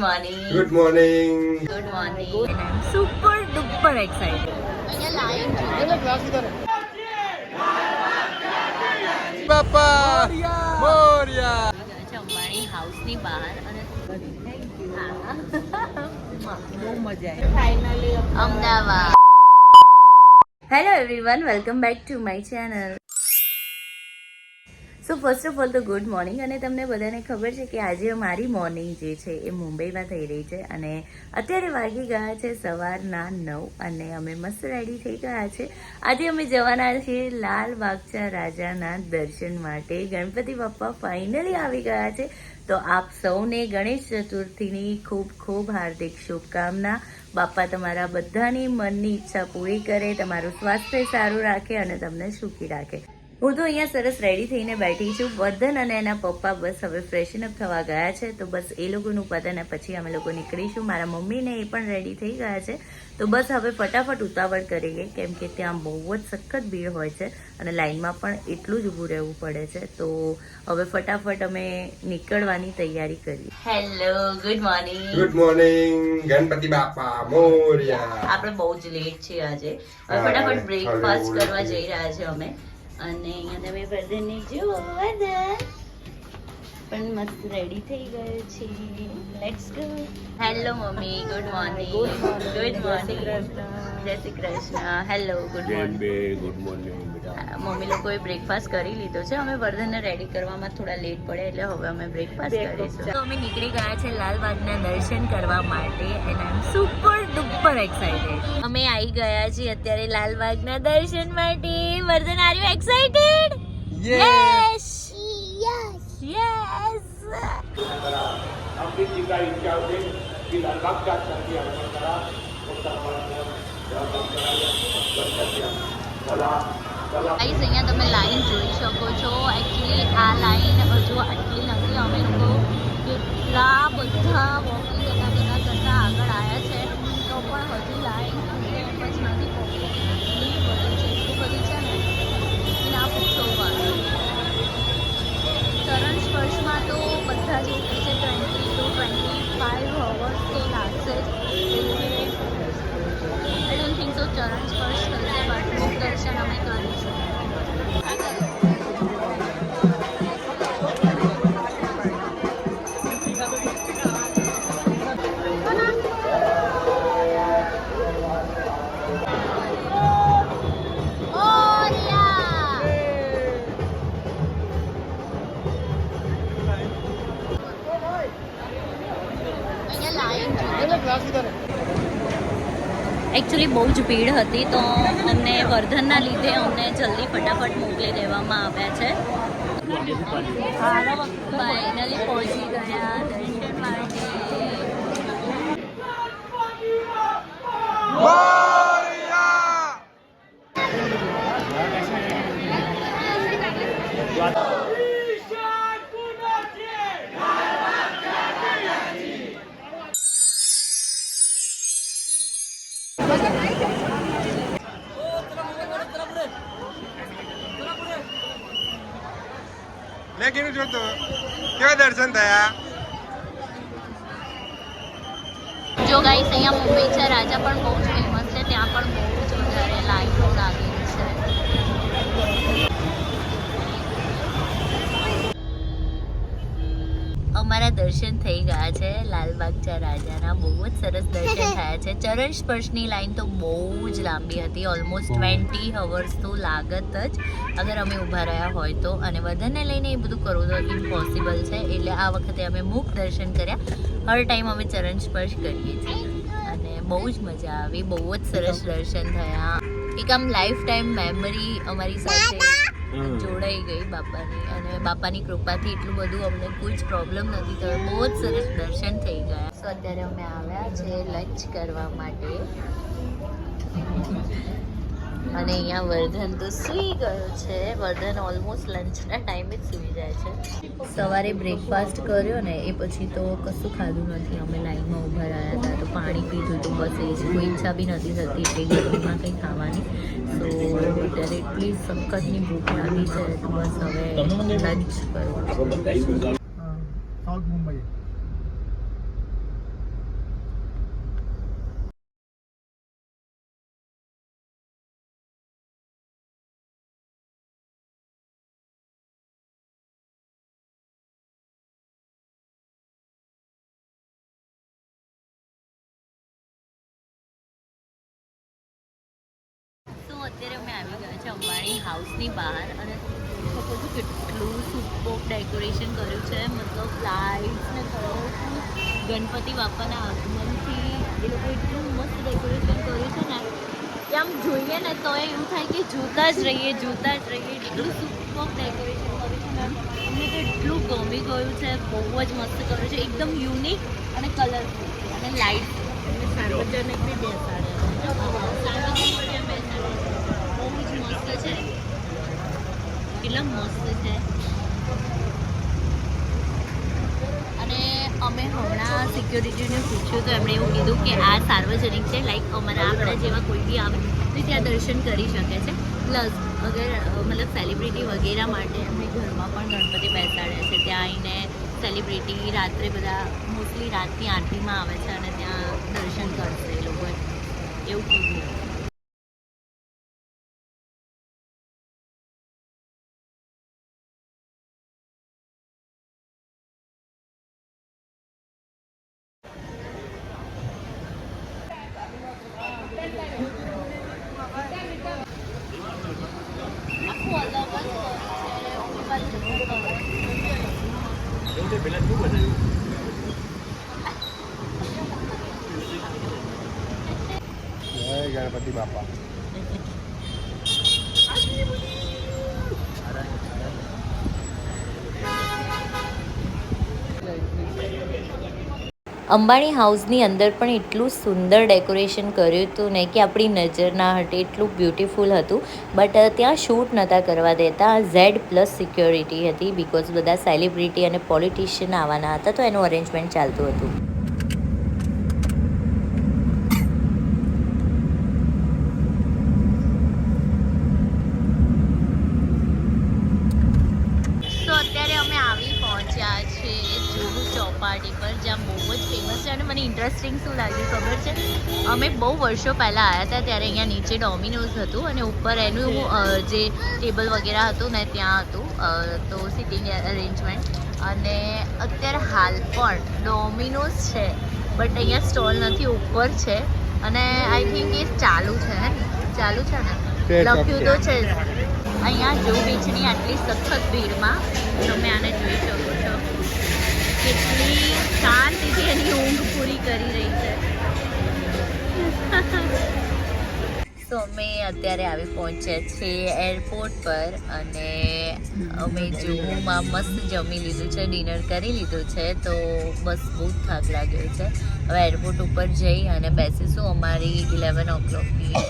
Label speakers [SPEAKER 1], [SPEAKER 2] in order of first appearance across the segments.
[SPEAKER 1] Morning
[SPEAKER 2] good morning
[SPEAKER 1] good morning and I am super duper excited
[SPEAKER 2] Bappa Morya
[SPEAKER 1] છે અંબાણી હાઉસની બહાર અને બહુ મજા આવી finally Ahmedabad hello everyone welcome back to my channel so first of all તો good morning અને તમને બધાને ખબર છે કે આજે મારી મોર્નિંગ જે છે એ મુંબઈમાં થઈ રહી છે અને અત્યારે વાગી ગયા છે સવારના નવ અને અમે મસ્ત રેડી થઈ ગયા છે. આજે અમે જવાના છીએ લાલ બાગચા રાજાના દર્શન માટે. ગણપતિ બાપ્પા ફાઇનલી આવી ગયા છે. તો આપ સૌને ગણેશ ચતુર્થીની ખૂબ ખૂબ હાર્દિક શુભકામના. બાપા તમારા બધાની મનની ઈચ્છા પૂરી કરે, તમારું સ્વાસ્થ્ય સારું રાખે અને તમને સુખી રાખે. હું તો અહીંયા સરસ રેડી થઈને બેઠી છું. વદન અને એના પપ્પા બસ હવે ફ્રેશન અપ થવા ગયા છે. તો બસ એ લોકોનું પતન પછી અમે લોકો નીકળીશું. મારા મમ્મીને એ પણ રેડી થઈ ગયા છે. તો બસ હવે ફટાફટ ઉતાવળ કરીએ કેમ કે ત્યાં બહુ જ સખત ભીડ હોય છે અને લાઇનમાં પણ એટલું જ ઊભું રહેવું પડે છે. તો હવે ફટાફટ અમે નીકળવાની તૈયારી કરીએ. Hello good morning
[SPEAKER 2] good morning Ganpati Bappa Morya.
[SPEAKER 1] આપણે બહુ જ લેટ છે આજે. ફટાફટ બ્રેકફાસ્ટ કરવા જઈ રહ્યા છે અમે. અને અહીંયા તમે બધાને જુઓ બધા. પણ મસ્ત રેડી થઈ ગયો છે. Let's go hello mummy. Good morning good morning Jai Shri Krishna. Hello good
[SPEAKER 3] morning good morning
[SPEAKER 1] mummy લોકોએ બ્રેકફાસ્ટ કરી લીધો છે. અમે વર્ધનને રેડી કરવામાં થોડા લેટ પડે એટલે હવે અમે બ્રેકફાસ્ટ કરીશું. તો અમે નીકળી ગયા છે લાલબાગના દર્શન કરવા માટે and I am super duper excited અમે આવી ગયા છીએ અત્યારે લાલબાગના દર્શન માટે. Vardhan are
[SPEAKER 3] you excited yes yes yes આપની પિતા ઈચ્છા છે? કે લાલબાગ કા
[SPEAKER 1] ગાઈસ અહીંયા તમે લાઈન જોઈ શકો છો. એકચ્યુઅલી આ લાઈન હજુ આટલી નથી. અમે લોકો કેટલા બધા વોકિંગ કરતા કરતા કરતાં આગળ આવ્યા છે. તો પણ હજુ લાઈન એમ જ નથી એટલી બધી છે, એટલી બધી છે ને. ના પૂછો ચરણ સ્પર્શમાં તો બધા જ છે twenty two twenty five hours તો લાગશે જ. આઈ ડોન્ટ થિંક સો ચરણ સ્પર્શ થશે બટ મુખ દર્શન અમે કરીશું એકચ્યુઅલી બહુ જ ભીડ હતી તો અમને વર્ધનના લીધે અમને જલ્દી ફટાફટ મોકલી દેવામાં આવ્યા છે. ફાઇનલી પહોંચી ગયા
[SPEAKER 2] લે કેવું જોતો કેવા દર્શન થયા?
[SPEAKER 1] જો ગાઈસ અહીંયા મુંબઈ છે, રાજા પણ બહુ જ ફેમસ છે, ત્યાં પણ બહુ જ વધારે લાઈટો લાગેલી અમારા દર્શન થઈ ગયા છે. લાલબાગચા રાજાના બહુ જ સરસ દર્શન થયા છે. ચરણ સ્પર્શની લાઈન તો બહુ જ લાંબી હતી. ઓલમોસ્ટ ટ્વેન્ટી અવર્સ તો લાગત જ. અગર અમે ઊભા રહ્યા હોય તો. અને વધારને લઈને એ બધું કરવું તો ઇમ્પોસિબલ છે. એટલે આ વખતે અમે મુખ દર્શન કર્યા. હર ટાઈમ અમે ચરણ સ્પર્શ કરીએ છીએ. અને બહુ જ મજા આવી. બહુ જ સરસ દર્શન થયા. એક આમ લાઈફ ટાઈમ મેમરી અમારી સાથે. જોડાઈ ગઈ બાપાની અને બાપાની કૃપાથી એટલું બધું અમને કોઈ જ પ્રોબ્લેમ નથી થયો. બહુ જ સરસ દર્શન થઈ ગયા. સો અત્યારે અમે આવ્યા છે લંચ કરવા માટે. અને અહીંયા વર્ધન તો સૂઈ ગયો છે. વર્ધન ઓલમોસ્ટ લંચના ટાઈમે જ સૂઈ જાય છે. સવારે બ્રેકફાસ્ટ કર્યો ને, એ પછી તો કશું ખાધું નથી. અમે લાઈનમાં ઊભા રહ્યા હતા. તો પાણી પીધું હતું બસ એ જ. કોઈ ઈચ્છા બી નથી થતી એટલે ગરમીમાં કંઈ ખાવાની. તો ત્યારે એટલી સખતની ભૂખ લાગી છે. તો બસ હવે લંચ કરું અત્યારે અમે આવી ગયા છે અંબાણી હાઉસની બહાર અને ખબર જોઈ કેટલું સુપોપ ડેકોરેશન કર્યું છે. મતલબ લાઇટ્સ ને કલરફુલ ગણપતિ બાપાના આગમનથી એ લોકો એટલું મસ્ત ડેકોરેશન કર્યું છે ને. કે આમ જોઈએ ને તો એવું થાય કે જોતા જ રહીએ જોતા જ રહીએ એટલું સુપોપ ડેકોરેશન કર્યું છે મેમ અમને તો એટલું ગમી ગયું છે બહુ જ મસ્ત કર્યું છે. એકદમ યુનિક અને કલરફુલ અને લાઇટ સાર્વજનિક બી બેસાડે સાર્વજનિક મસ્ત છે. કેટલા મસ્ત છે. અને અમે હમણાં સિક્યોરિટીને પૂછ્યું તો એમણે એવું કીધું કે આ સાર્વજનિક છે લાઈક અમારા આપણા જેવા કોઈ બી આવે, તો ત્યાં દર્શન કરી શકે છે. પ્લસ અગર મતલબ સેલિબ્રિટી વગેરે માટે એમને ઘરમાં પણ ગણપતિ બેસાડ્યા છે. ત્યાં આવીને સેલિબ્રિટી રાત્રે બધા મોસ્ટલી રાતની આરતીમાં આવે છે અને ત્યાં દર્શન કરશે એ લોકો એવું કીધું આખું અલગ જ છે
[SPEAKER 2] જય ગણપતિ બાપા
[SPEAKER 1] અંબાણી હાઉસની અંદર પણ એટલું સુંદર ડેકોરેશન કર્યું હતું ને કે આપણી નજર ના હટે એટલું બ્યુટીફુલ હતું. બટ ત્યાં શૂટ નહોતા કરવા દેતા. ઝેડ પ્લસ સિક્યોરિટી હતી બિકોઝ બધા સેલિબ્રિટી અને પોલિટિશિયન આવવાના હતા તો એનું અરેન્જમેન્ટ ચાલતું હતું તો અત્યારે અમે આવી પહોંચ્યા છે જુહુ પર જ્યાં બહુ જ ફેમસ છે. અને મને ઇન્ટરેસ્ટિંગ શું લાગ્યું ખબર છે? અમે બહુ વર્ષો પહેલાં આવ્યા હતા ત્યારે અહીંયા નીચે ડોમિનોઝ હતું અને ઉપર એનું જે ટેબલ વગેરે હતું ને ત્યાં હતું તો સિટિંગ અરેન્જમેન્ટ અને અત્યારે હાલ પણ ડોમિનોઝ છે બટ અહીંયા સ્ટોલ નથી ઉપર છે. અને આઈ થિંક એ ચાલુ છે ને? ચાલુ છે ને? લખ્યું તો
[SPEAKER 2] છે.
[SPEAKER 1] અહીંયા જો બીચની આટલી સખત ભીડમાં તમે આને જોઈ શકો. કેટલી શાંતિથી એની ઊંઘ પૂરી કરી રહી છે. તો અમે અત્યારે આવી પહોંચ્યા છીએ એરપોર્ટ પર અને અમે જુહુમાં મસ્ત જમી લીધું છે, ડિનર કરી લીધું છે, તો બસ બહુ થાક લાગ્યો છે. હવે એરપોર્ટ ઉપર જઈ અને બેસીશું. અમારી ઇલેવન ઓ ક્લોકની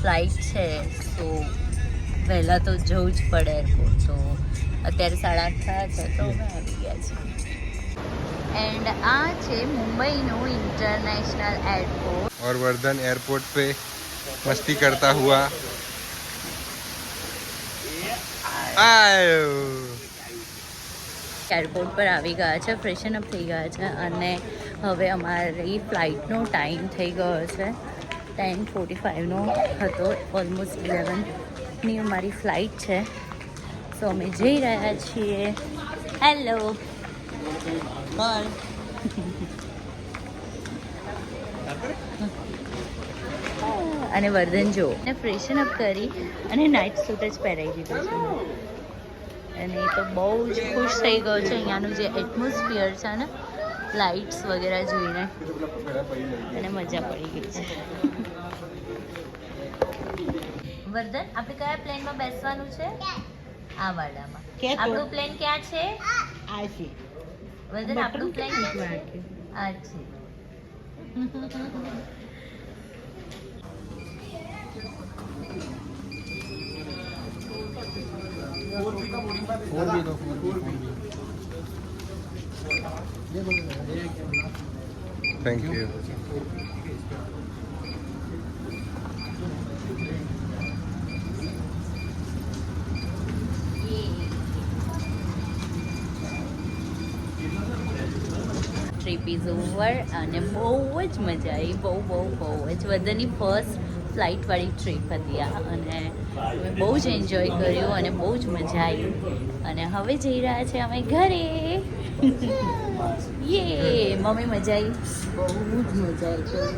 [SPEAKER 1] ફ્લાઇટ છે સો વહેલા તો જવું જ પડે એરપોર્ટ તો અત્યારે સાડા આઠ થયા છે, તો અમે આવી ગયા છીએ. એન્ડ આ છે મુંબઈનું ઇન્ટરનેશનલ એરપોર્ટ
[SPEAKER 2] और वर्धन एयरपोर्ट पे मस्ती करता हुआ आयो
[SPEAKER 1] એરપોર્ટ પર આવી ગયા છે ફ્રેશન અપ થઈ ગયા છે અને હવે અમારી ફ્લાઇટનો ટાઈમ થઈ ગયો છે ટેન ફોર્ટી ફાઇવનો હતો ઓલમોસ્ટ ઇલેવનની અમારી ફ્લાઇટ છે સો અમે જઈ રહ્યા છીએ હેલો અને વર્ધન જો અને ફ્રેશન અપ કરી અને નાઇટ સૂટ જ પહેરાવી દીધું છે. અને એ તો બહુ જ ખુશ થઈ ગયો છે. અહીંયાનું જે એટમોસ્ફિયર છે ને લાઇટ્સ વગેરે જોઈને. અને મજા પડી ગઈ છે. વર્ધન આપણે કયા પ્લેનમાં બેસવાનું છે? આ વાડામાં. આપણું પ્લેન ક્યાં છે? વજન આપણું ફ્લાઈ ગયું આ છે
[SPEAKER 2] Thank you.
[SPEAKER 1] Trip is over અને બહુ જ મજા આવી. બહુ બહુ બહુ જ. બધાની ફર્સ્ટ ફ્લાઇટવાળી ટ્રીપ હતી આ. અને અમે બહુ જ એન્જોય કર્યું અને બહુ જ મજા આવી. અને હવે જઈ રહ્યા છે અમે ઘરે. યે મમ્મી મજા આવી? બહુ જ મજા આવી.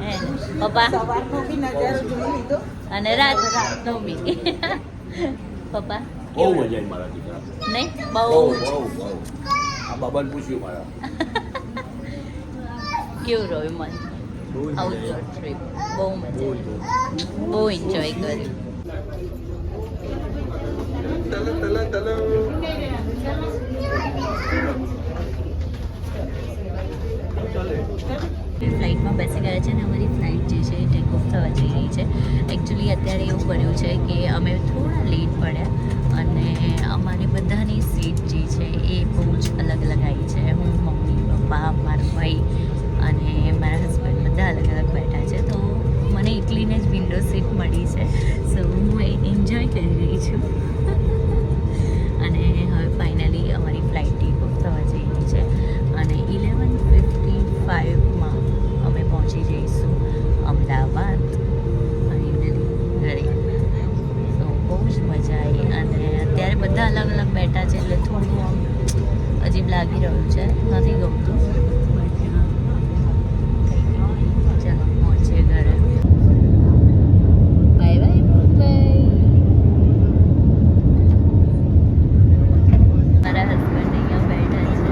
[SPEAKER 1] હે પપ્પા? અને રાત બી. પપ્પા?
[SPEAKER 4] બહુ મજા આવી મારા દીકરા
[SPEAKER 1] નહીં?
[SPEAKER 4] બહુ
[SPEAKER 1] બહુ
[SPEAKER 4] બહુ બહુ. આ બાબાને પૂછ્યું મારા.
[SPEAKER 1] કેવું રહ્યું મન?
[SPEAKER 4] આઉટ
[SPEAKER 1] આઉટડોર ટ્રીપ બહુ મજા
[SPEAKER 4] બહુ
[SPEAKER 1] એન્જોય કર્યું. ફ્લાઇટમાં બેસી ગયા છે અને અમારી ફ્લાઇટ જે છે ટેક ઓફ થવા જઈ રહી છે. એકચ્યુઅલી અત્યારે એવું બન્યું છે કે અમે થોડા લેટ પડ્યા અને અમારી બધાની સીટ જે છે એ બહુ જ અલગ અલગ આવી છે. હું મમ્મી પપ્પા મારો ભાઈ અને મારા હસબન્ડ બધા અલગ અલગ બેઠા છે, તો મને એકલીને જ વિન્ડો સીટ મળી છે. સો હું એન્જોય કરી રહી છું. અને હવે ફાઇનલી અમારી ફ્લાઇટ ટેક ઓફ થવા જઈ રહી છે. અને ઇલેવન ફિફ્ટી ફાઇવમાં અમે પહોંચી જઈશું અમદાવાદ તો બહુ જ મજા આવી. અને અત્યારે બધા અલગ અલગ બેઠા છે એટલે થોડું આમ અજીબ લાગી રહ્યું છે. નથી ગમતું ચાલો પહોંચીએ ઘરે બાય બાય મુંબઈ મારા હસબન્ડ અહીંયા બેઠા છે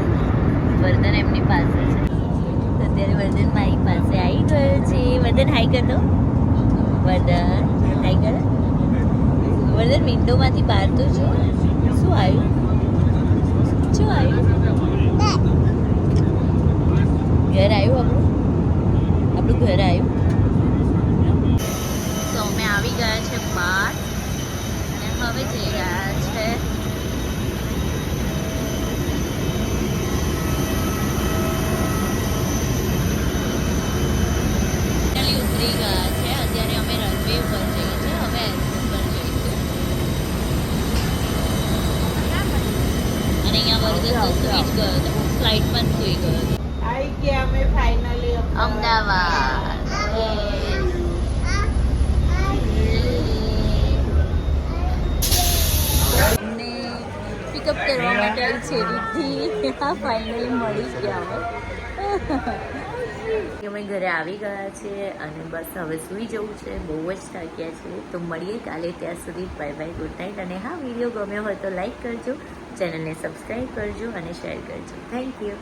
[SPEAKER 1] વર્ધન એમની પાસે છે અત્યારે વર્ધન મારી પાસે આવી ગયો છે વર્ધન હાઈ કર દો. વર્ધન વિન્ડોમાંથી બહાર તો જો. શું આવ્યું? શું આવ્યું? ઘર આવ્યું આપણું? આપણું ઘર આવ્યું. તો અમે આવી ગયા છે બહાર હવે જઈ રહ્યા છે ફાઇનલી ઉતરી ગયા છે અત્યારે અમે રનવે ઉપર જઈએ છીએ હવે એરપોર્ટ પર જઈશું અને અહીંયા વર્ધન તો સૂઈ જ ગયો હતો ફ્લાઇટમાં જ સૂઈ ગયો હતો
[SPEAKER 5] આવી ગયા અમે ફાઇનલી
[SPEAKER 1] અમદાવાદ ને પિકઅપ કરવા છેડીથી ફાઇનલી મળી ગયા અમે અમે ઘરે આવી ગયા છે અને બસ હવે સૂઈ જવું છે. બહુ જ થાક્યા છે. તો મળીએ કાલે ત્યાં સુધી. બાય બાય ગુડ નાઇટ અને હા વીડિયો ગમ્યો હોય તો લાઈક કરજો. ચેનલને સબસ્ક્રાઈબ કરજો અને શેર કરજો. Thank you